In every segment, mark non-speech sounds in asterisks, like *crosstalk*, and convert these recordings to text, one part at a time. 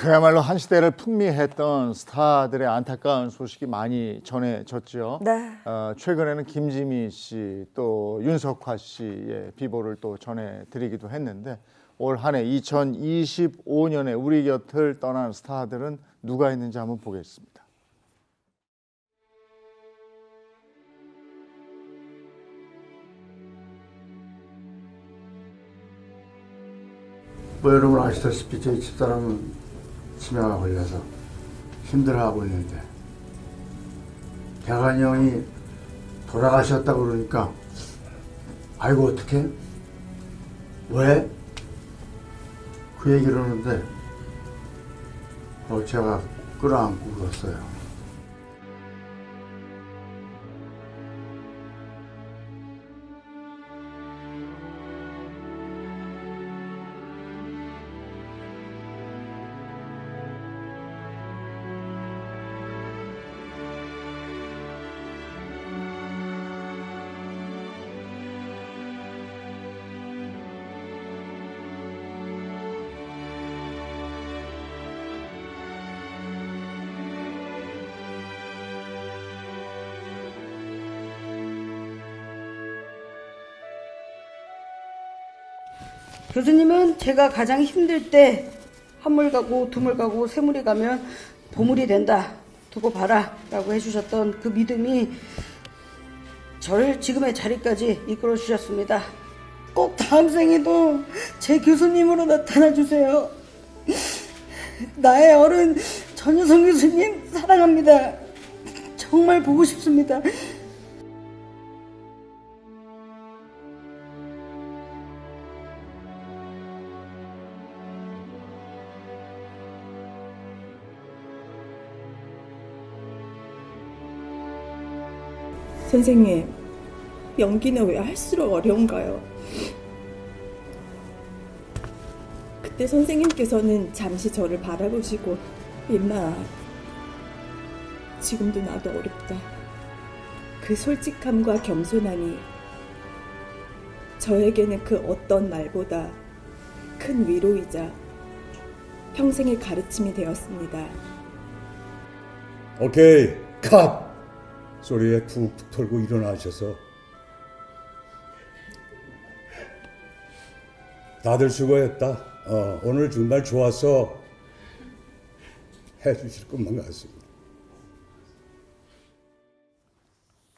그야말로 한 시대를 풍미했던 스타들의 안타까운 소식이 많이 전해졌죠. 네. 어, 최근에는 김지미 씨, 또 윤석화 씨의 비보를 또 전해드리기도 했는데 올 한 해 2025년에 우리 곁을 떠난 스타들은 누가 있는지 한번 보겠습니다. 뭐 여러분 아시다시피 저희 집사람은 치매가 걸려서 힘들어하고 있는데 대관이 형이 돌아가셨다 그러니까 아이고 어떡해? 왜? 그 얘기를 하는데 어, 제가 끌어안고 울었어요. 교수님은 제가 가장 힘들 때 한물 가고 두물 가고 세물이 가면 보물이 된다. 두고 봐라. 라고 해주셨던 그 믿음이 저를 지금의 자리까지 이끌어 주셨습니다. 꼭 다음 생에도 제 교수님으로 나타나 주세요. 나의 어른 전효성 교수님 사랑합니다. 정말 보고 싶습니다. 선생님, 연기는 왜 할수록 어려운가요? 그때 선생님께서는 잠시 저를 바라보시고, 임마, 지금도 나도 어렵다. 그 솔직함과 겸손함이 저에게는 그 어떤 말보다 큰 위로이자 평생의 가르침이 되었습니다. 오케이 컷 소리에 툭툭 털고 일어나셔서 다들 수고했다. 어, 오늘 정말 좋았어 해주실 것만 같습니다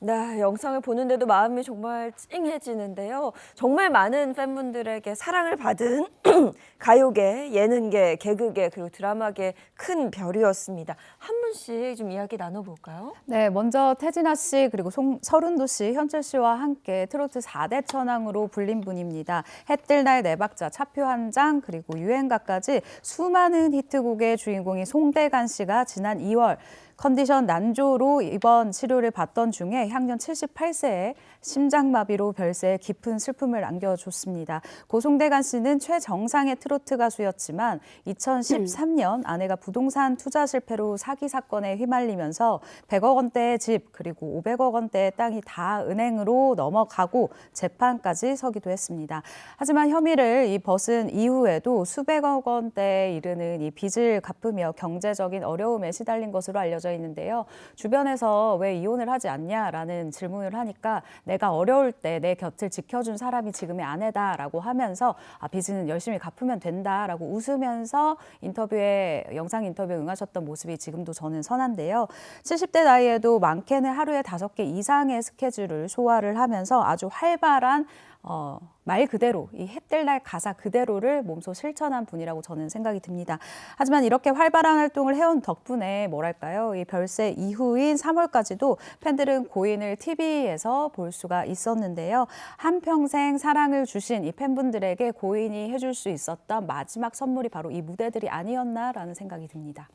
네, 영상을 보는데도 마음이 정말 찡해지는데요. 정말 많은 팬분들에게 사랑을 받은 *clears throat* 가요계, 예능계, 개그계, 그리고 드라마계 큰 별이었습니다. 한 분씩 좀 이야기 나눠볼까요? 네, 먼저 태진아 씨 그리고 송, 서른도 씨, 현철 씨와 함께 트로트 4대 천왕으로 불린 분입니다. 해뜰날 네 박자, 차표 한 장, 그리고 유행가까지 수많은 히트곡의 주인공인 송대관 씨가 지난 2월 컨디션 난조로 입원 치료를 받던 중에 향년 78세에 심장마비로 별세에 깊은 슬픔을 안겨줬습니다. 고송대관 씨는 최정상의 트로트 가수였지만 2013년 아내가 부동산 투자 실패로 사기 사건에 휘말리면서 100억 원대의 집 그리고 500억 원대의 땅이 다 은행으로 넘어가고 재판까지 서기도 했습니다. 하지만 혐의를 이 벗은 이후에도 수백억 원대에 이르는 이 빚을 갚으며 경제적인 어려움에 시달린 것으로 알려 져 있는데요. 주변에서 왜 이혼을 하지 않냐라는 질문을 하니까 내가 어려울 때 내 곁을 지켜준 사람이 지금의 아내다라고 하면서 아, 빚은 열심히 갚으면 된다라고 웃으면서 인터뷰에 영상 인터뷰에 응하셨던 모습이 지금도 저는 선한데요. 70대 나이에도 많게는 하루에 다섯 개 이상의 스케줄을 소화를 하면서 아주 활발한 어, 말 그대로 이 해뜰날 가사 그대로를 몸소 실천한 분이라고 저는 생각이 듭니다. 하지만 이렇게 활발한 활동을 해온 덕분에 뭐랄까요? 이 별세 이후인 3월까지도 팬들은 고인을 TV에서 볼 수가 있었는데요. 한평생 사랑을 주신 이 팬분들에게 고인이 해줄 수 있었던 마지막 선물이 바로 이 무대들이 아니었나라는 생각이 듭니다.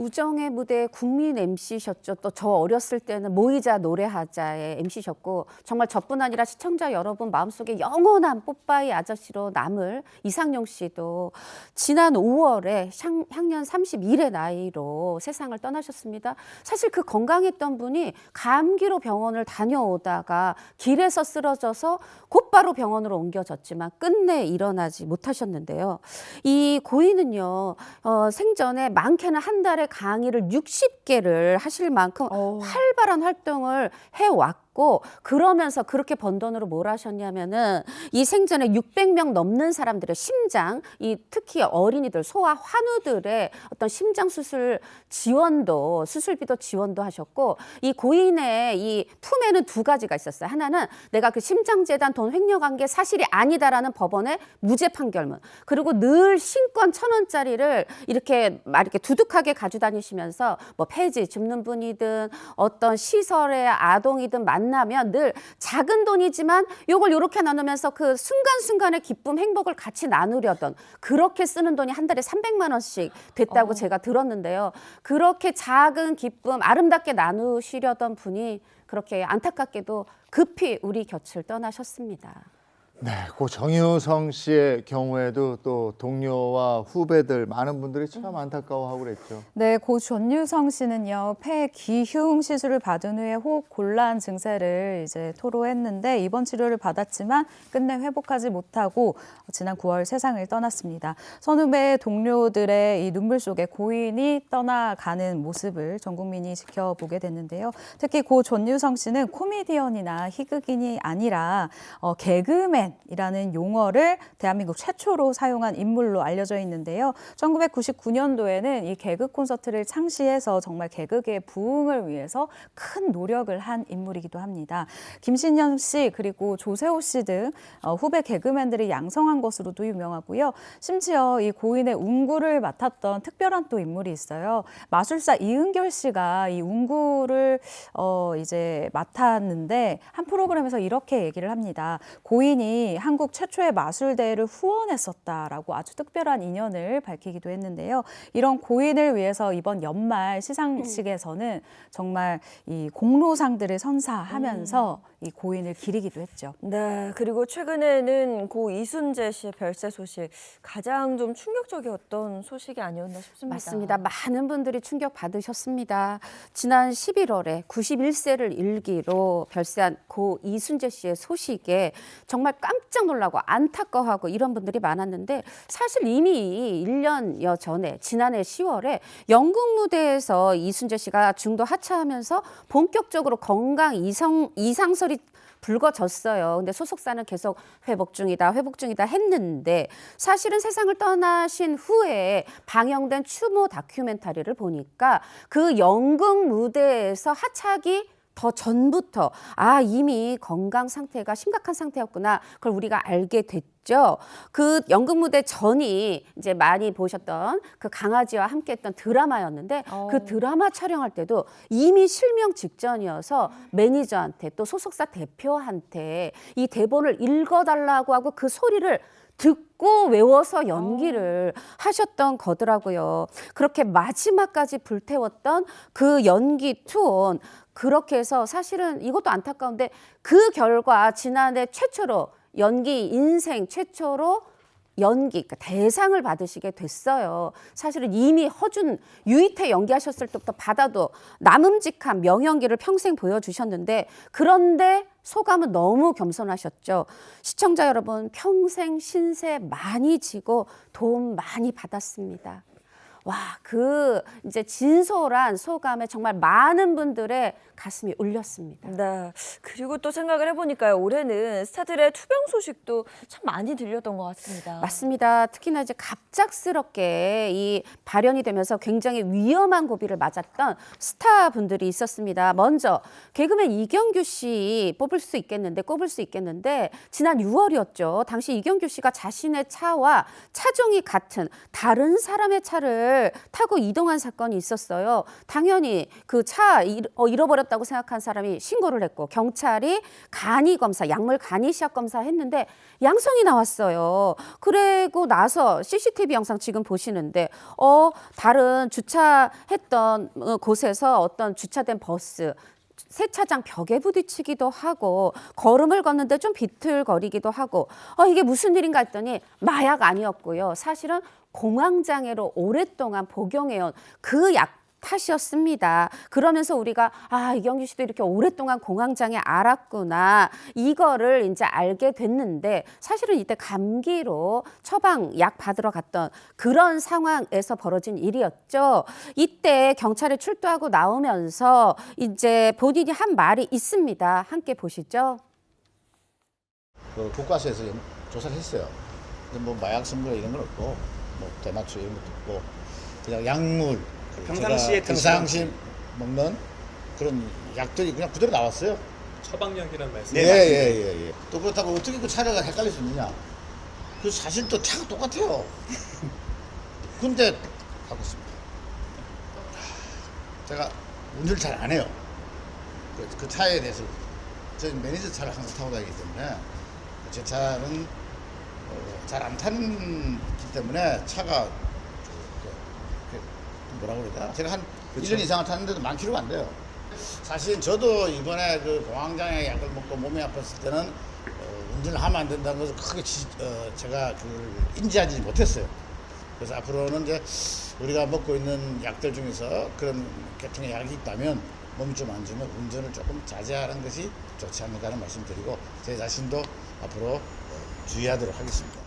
우정의 무대 국민 MC셨죠. 또 저 어렸을 때는 모이자 노래하자의 MC셨고 정말 저뿐 아니라 시청자 여러분 마음속에 영원한 뽀빠이 아저씨로 남을 이상용 씨도 지난 5월에 향, 향년 31의 나이로 세상을 떠나셨습니다. 사실 그 건강했던 분이 감기로 병원을 다녀오다가 길에서 쓰러져서 곧바로 병원으로 옮겨졌지만 끝내 일어나지 못하셨는데요. 이 고인은요, 어, 생전에 많게는 한 달에 강의를 60개를 하실 만큼 활발한 활동을 해왔고, 그러면서 그렇게 번 돈으로 뭘 하셨냐면은 이 생전에 600명 넘는 사람들의 심장, 이 특히 어린이들, 소아 환우들의 어떤 심장 수술 지원도, 수술비도 지원도 하셨고, 이 고인의 이 품에는 두 가지가 있었어요. 하나는 내가 그 심장재단 돈 횡령한 게 사실이 아니다라는 법원의 무죄 판결문. 그리고 늘 신권 천 원짜리를 이렇게 막 이렇게 두둑하게 가지고 다니시면서 뭐 폐지 줍는 분이든 어떤 시설의 아동이든 만 나면 늘 작은 돈이지만 요걸 요렇게 나누면서 그 순간순간의 기쁨, 행복을 같이 나누려던 그렇게 쓰는 돈이 한 달에 300만 원씩 됐다고 제가 들었는데요. 그렇게 작은 기쁨, 아름답게 나누시려던 분이 그렇게 안타깝게도 급히 우리 곁을 떠나셨습니다. 네, 고 정유성 씨의 경우에도 또 동료와 후배들 많은 분들이 참 안타까워하고 그랬죠. 네, 고 전유성 씨는요 폐 기흉 시술을 받은 후에 호흡 곤란 증세를 이제 토로했는데 입원 치료를 받았지만 끝내 회복하지 못하고 지난 9월 세상을 떠났습니다. 선후배 동료들의 이 눈물 속에 고인이 떠나가는 모습을 전 국민이 지켜보게 됐는데요. 특히 고 전유성 씨는 코미디언이나 희극인이 아니라 어, 개그맨 이라는 용어를 대한민국 최초로 사용한 인물로 알려져 있는데요. 1999년도에는 이 개그 콘서트를 창시해서 정말 개그계의 부흥을 위해서 큰 노력을 한 인물이기도 합니다. 김신영 씨 그리고 조세호 씨등 어, 후배 개그맨들이 양성한 것으로도 유명하고요. 심지어 이 고인의 운구를 맡았던 특별한 또 인물이 있어요. 마술사 이은결 씨가 이 운구를 어, 이제 맡았는데 한 프로그램에서 이렇게 얘기를 합니다. 고인이 한국 최초의 마술대회를 후원했었다라고 아주 특별한 인연을 밝히기도 했는데요. 이런 고인을 위해서 이번 연말 시상식에서는 정말 이 공로상들을 선사하면서 이 고인을 기리기도 했죠. 네, 그리고 최근에는 고 이순재 씨의 별세 소식 가장 좀 충격적이었던 소식이 아니었나 싶습니다. 맞습니다. 많은 분들이 충격 받으셨습니다. 지난 11월에 91세를 일기로 별세한 고 이순재 씨의 소식에 정말 깜짝 놀라고 안타까워하고 이런 분들이 많았는데 사실 이미 1년여 전에 지난해 10월에 연극 무대에서 이순재 씨가 중도 하차하면서 본격적으로 건강 이상 이상설이 불거졌어요. 근데 소속사는 계속 회복 중이다, 회복 중이다 했는데 사실은 세상을 떠나신 후에 방영된 추모 다큐멘터리를 보니까 그 연극 무대에서 하차하기 더 전부터 아 이미 건강 상태가 심각한 상태였구나 그걸 우리가 알게 됐죠. 그 연극 무대 전이 이제 많이 보셨던 그 강아지와 함께했던 드라마였는데 그 드라마 촬영할 때도 이미 실명 직전이어서 매니저한테 또 소속사 대표한테 이 대본을 읽어달라고 하고 그 소리를 듣고 외워서 연기를 하셨던 거더라고요. 그렇게 마지막까지 불태웠던 그 연기 투혼 그렇게 해서 사실은 이것도 안타까운데 그 결과 지난해 최초로 연기 인생 최초로 연기 그러니까 대상을 받으시게 됐어요. 사실은 이미 허준 유이태 연기하셨을 때부터 받아도 남음직한 명연기를 평생 보여주셨는데 그런데 소감은 너무 겸손하셨죠. 시청자 여러분 평생 신세 많이 지고 도움 많이 받았습니다. 와, 그 이제 진솔한 소감에 정말 많은 분들의 가슴이 울렸습니다. 네. 그리고 또 생각을 해보니까요. 올해는 스타들의 투병 소식도 참 많이 들렸던 것 같습니다. 맞습니다. 특히나 이제 갑작스럽게 이 발현이 되면서 굉장히 위험한 고비를 맞았던 스타 분들이 있었습니다. 먼저 개그맨 이경규 씨 뽑을 수 있겠는데 꼽을 수 있겠는데 지난 6월이었죠. 당시 이경규 씨가 자신의 차와 차종이 같은 다른 사람의 차를 차를 타고 이동한 사건이 있었어요. 당연히 그 차 잃어버렸다고 생각한 사람이 신고를 했고 경찰이 간이 검사, 약물 간이 시약 검사 했는데 양성이 나왔어요. 그리고 나서 CCTV 영상 지금 보시는데 어 다른 주차했던 어, 곳에서 어떤 주차된 버스 세차장 벽에 부딪히기도 하고 걸음을 걷는데 좀 비틀거리기도 하고 어 이게 무슨 일인가 했더니 마약 아니었고요. 사실은 공황장애로 오랫동안 복용해온 그 약 탓이었습니다. 그러면서 우리가 아 이경규 씨도 이렇게 오랫동안 공황장애 알았구나 이거를 이제 알게 됐는데 사실은 이때 감기로 처방 약 받으러 갔던 그런 상황에서 벌어진 일이었죠. 이때 경찰에 출두하고 나오면서 이제 본인이 한 말이 있습니다. 함께 보시죠. 그 국과수에서 연- 조사를 했어요. 근데 뭐 마약 선거 이런 건 없고 뭐 대마초 이런 것도 없고 그냥 약물 그 평상시에 평상시 먹는 그런 약들이 그냥 그대로 나왔어요. 처방약이란 말씀. 예예 예 예, 또 그렇다고 어떻게 그 차례가 헷갈릴 수 있느냐? 그 사실 또 차가 똑같아요. *laughs* 근데 하고 있습니다. 제가 운전을 잘 안 해요. 그, 그 차에 대해서 저는 매니저 차를 항상 타고 다니기 때문에 제 차는 어, 잘안 타는 기 때문에 차가 그, 그, 그 뭐라고 그러까 제가 한 1년 이상을 탔는데도 만 킬로가 안 돼요. 사실 저도 이번에 그 공황장애 약을 먹고 몸이 아팠을 때는 어, 운전을 하면 안 된다는 것을 크게 지, 어, 제가 그걸 인지하지 못했어요. 그래서 앞으로는 이제 우리가 먹고 있는 약들 중에서 그런 계통의 약이 있다면 몸이 좀 안 좋으면 운전을 조금 자제하는 것이 좋지 않을까 하는 말씀 드리고 제 자신도 앞으로 어, 주의하도록 하겠습니다.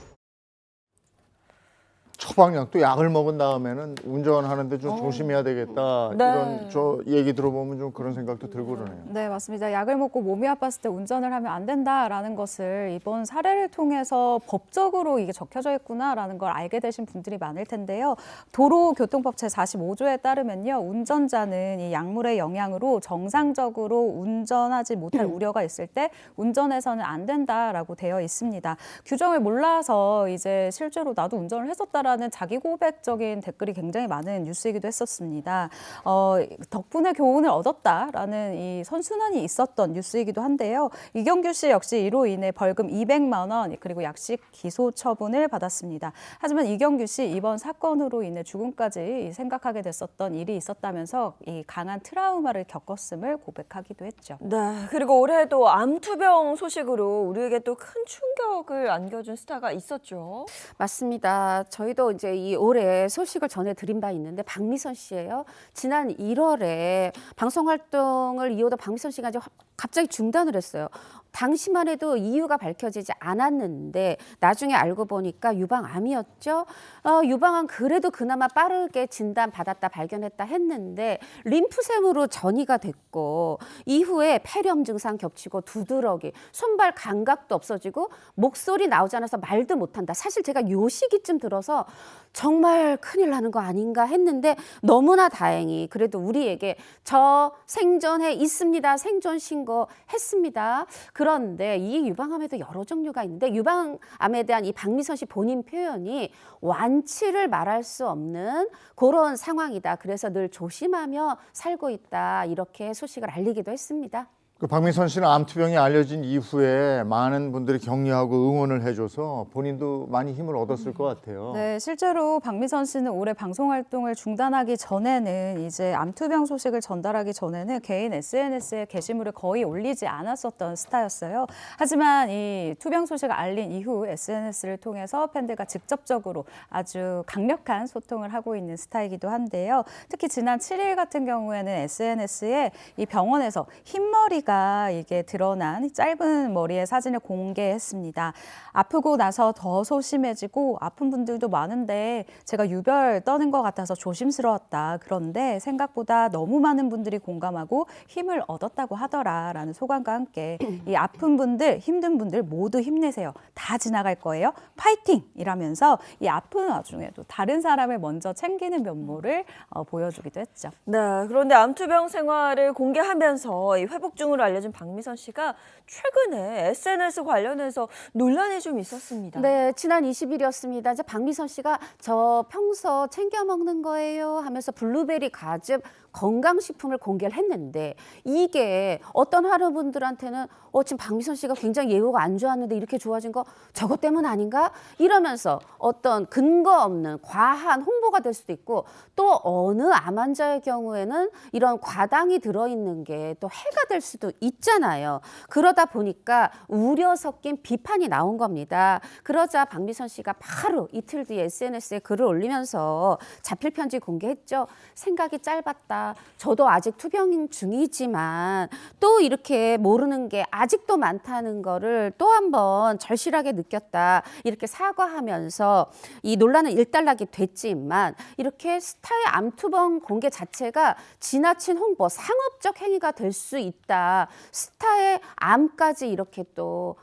처방약 또 약을 먹은 다음에는 운전하는데 좀 조심해야 되겠다 네. 이런 저 얘기 들어보면 좀 그런 생각도 들고 그러네요. 네, 맞습니다. 약을 먹고 몸이 아팠을 때 운전을 하면 안 된다라는 것을 이번 사례를 통해서 법적으로 이게 적혀져 있구나라는 걸 알게 되신 분들이 많을 텐데요. 도로교통법 제45조에 따르면요. 운전자는 이 약물의 영향으로 정상적으로 운전하지 못할 우려가 있을 때 운전해서는 안 된다라고 되어 있습니다. 규정을 몰라서 이제 실제로 나도 운전을 했었다라 는 자기 고백적인 댓글이 굉장히 많은 뉴스이기도 했었습니다. 어, 덕분에 교훈을 얻었다라는 이 선순환이 있었던 뉴스이기도 한데요. 이경규 씨 역시 이로 인해 벌금 200만 원 그리고 약식 기소 처분을 받았습니다. 하지만 이경규 씨 이번 사건으로 인해 죽음까지 생각하게 됐었던 일이 있었다면서 이 강한 트라우마를 겪었음을 고백하기도 했죠. 네, 그리고 올해도 암투병 소식으로 우리에게 또 큰 충격을 안겨준 스타가 있었죠. 맞습니다. 저희도 이제 이 올해 소식을 전해드린 바 있는데 박미선 씨예요. 지난 1월에 방송 활동을 이어도 박미선 씨가 이제 화- 갑자기 중단을 했어요. 당시만 해도 이유가 밝혀지지 않았는데 나중에 알고 보니까 유방암이었죠. 어, 유방암 그래도 그나마 빠르게 진단 받았다 발견했다 했는데 림프샘으로 전이가 됐고 이후에 폐렴 증상 겹치고 두드러기, 손발 감각도 없어지고 목소리 나오지 않아서 말도 못한다. 사실 제가 요 시기쯤 들어서 정말 큰일 나는 거 아닌가 했는데 너무나 다행히 그래도 우리에게 저 생존해 있습니다. 생존 신고 했습니다. 그런데 이 유방암에도 여러 종류가 있는데 유방암에 대한 이 박미선 씨 본인 표현이 완치를 말할 수 없는 그런 상황이다. 그래서 늘 조심하며 살고 있다. 이렇게 소식을 알리기도 했습니다. 그 박민선 씨는 암투병이 알려진 이후에 많은 분들이 격려하고 응원을 해줘서 본인도 많이 힘을 얻었을 것 같아요. 네, 실제로 박미선 씨는 올해 방송 활동을 중단하기 전에는 이제 암투병 소식을 전달하기 전에는 개인 SNS에 게시물을 거의 올리지 않았었던 스타였어요. 하지만 이 투병 소식을 알린 이후 SNS를 통해서 팬들과 직접적으로 아주 강력한 소통을 하고 있는 스타이기도 한데요. 특히 지난 7일 같은 경우에는 SNS에 이 병원에서 흰머리가 이게 드러난 짧은 머리의 사진을 공개했습니다. 아프고 나서 더 소심해지고 아픈 분들도 많은데 제가 유별 떠는 것 같아서 조심스러웠다. 그런데 생각보다 너무 많은 분들이 공감하고 힘을 얻었다고 하더라라는 소감과 함께 이 아픈 분들, 힘든 분들 모두 힘내세요. 다 지나갈 거예요. 파이팅! 이라면서 이 아픈 와중에도 다른 사람을 먼저 챙기는 면모를 어, 보여주기도 했죠. 네, 그런데 암투병 생활을 공개하면서 이 회복 중을 동생으로 알려진 박미선 씨가 최근에 SNS 관련해서 논란이 좀 있었습니다. 네, 지난 20일이었습니다. 이제 박미선 씨가 저 평소 챙겨 먹는 거예요 하면서 블루베리 과즙 건강식품을 공개를 했는데 이게 어떤 할아분들한테는 어, 지금 박미선 씨가 굉장히 예후가 안 좋았는데 이렇게 좋아진 거 저것 때문 아닌가? 이러면서 어떤 근거 없는 과한 홍보가 될 수도 있고 또 어느 암 환자의 경우에는 이런 과당이 들어있는 게 또 해가 될 수도 있잖아요. 그러다 보니까 우려 섞인 비판이 나온 겁니다. 그러자 박미선 씨가 바로 이틀 뒤에 SNS에 글을 올리면서 자필 편지 공개했죠. 생각이 짧았다. 저도 아직 투병 중이지만 또 이렇게 모르는 게 아직도 많다는 거를 또 한번 절실하게 느꼈다. 이렇게 사과하면서 이 논란은 일단락이 됐지만 이렇게 스타의 암투병 공개 자체가 지나친 홍보, 상업적 행위가 될 수 있다. 스타의 암까지 이렇게 또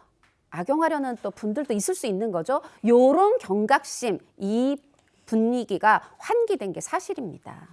악용하려는 또 분들도 있을 수 있는 거죠. 요런 경각심, 이 분위기가 환기된 게 사실입니다.